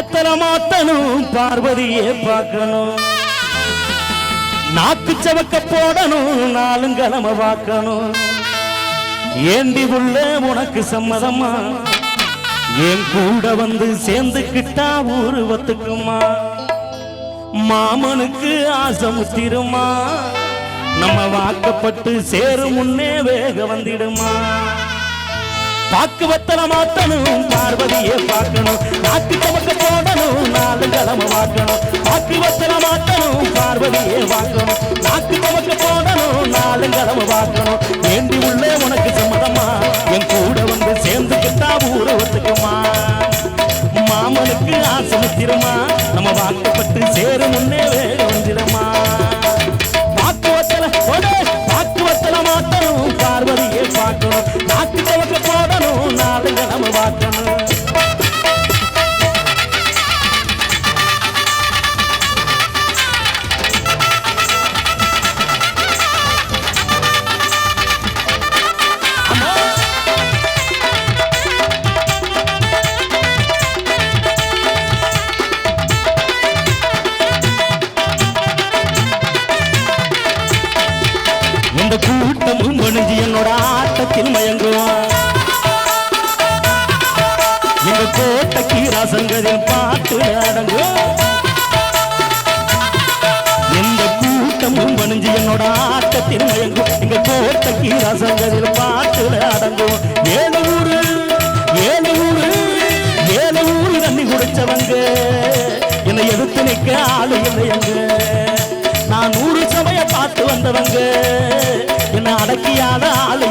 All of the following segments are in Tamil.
வெத்தல மாத்தணும் பார்வதியே பார்க்கணும். நாக்கு சவக்க போடணும் நாளும் கிழமை பார்க்கணும். ஏண்டி உள்ள உனக்கு சம்மதமா? என் கூட வந்து சேர்ந்துக்கிட்டா ஊரு ஒத்துக்குமா? மாமனுக்கு ஆசை முத்திருமா? நம்ம வாக்கப்பட்டு சேரும் முன்னே வேக வந்திடுமா? பாக்கு வத்தன மாத்தனும் பார்வதியே பார்க்கணும் நாக்கு தமக்க போடணும் நாலு கிழமை வாக்கணும் பாக்கு வத்தன மாத்தனும் பார்வதியே வாக்கணும் நாக்கு தமக்க போடணும் நாலு கிழமை வாக்கணும் வேண்டி உள்ளே உனக்கு சம்மதமா? என் கூட வந்து சேர்ந்துக்கிட்டா ஊர ஒத்துக்குமா? மாமனுக்கு ஆசை முத்திரமா? நம்ம வாக்கப்பட்டு சேரும் முன்னே இந்த கூட்டமும் பணிஞ்சு என்னோட ஆட்டத்தில் மயங்குவான். எங்க கோட்டைக்கு ரசங்கதில் பாட்டு அடங்கும் எந்த கூட்டமும் பணிஞ்சு என்னோட ஆட்டத்தில் மயங்கும் எங்க கோட்டைக்கு ரசங்கதில் பாட்டு அடங்கும் ஏழு ஊரு ஏழு ஊரு ஏழு ஊரு தண்ணி குடிச்சவங்க. என்னை எடுத்து நிற்க ஆளு இல்லையங்க நான் நூறு சமய பார்த்து வந்தவங்க. என்ன அடக்கியாத ஆளு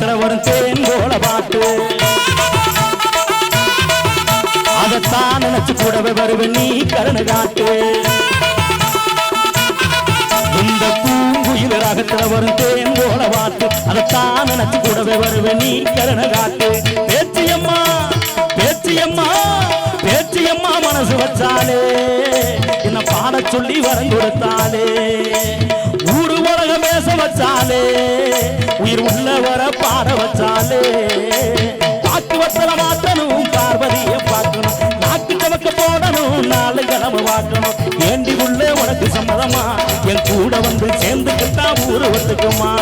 பூங்குயில் வரும் தேன் போல பாட்டு அதைத்தான் நினைச்சு கூடவே வருவேன் நீ கருணை காட்டு. இந்த பூங்குயில் ரகத்துல வரும் தேன் போல பாட்டு அதைத்தான் நினைச்சு கூடவே வருவேன் நீ கருணை காட்டு. பேச்சியம்மா பேச்சியம்மா பேச்சியம்மா மனசு வச்சாலே. என்ன பாட சொல்லி வரம் கொடுத்தாலே. பேச வச்சாலே உயிர் உள்ள வர பாட வச்சாலே பாக்கு வத்தல மாத்தணும் பார்வதிய பார்க்கணும். நாக்கு தவக்க போடணும் நாலு கிழமை வாக்கணும். ஏண்டி உள்ள உனக்கு சம்மதமா? என் கூட வந்து சேர்ந்துக்கிட்டா ஊரு வந்துக்குமா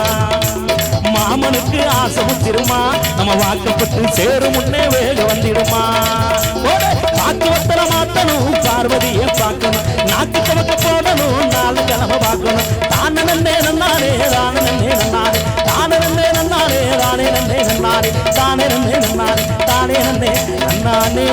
மாமனுக்கு ஆசை வச்சிருமா நம்ம வாக்கப்பட்டு சேரும் முன்னே வேக வந்திடுமா போடு, பாக்கு வத்தல மாத்தணும் பார்வதிய பார்க்கணும். நாக்கு தவக்க போடணும் நாலு கிழமை பார்க்கணும் நன்னாரே தானே நன்னே நன்னாரே தானே நன்னே நன்னானே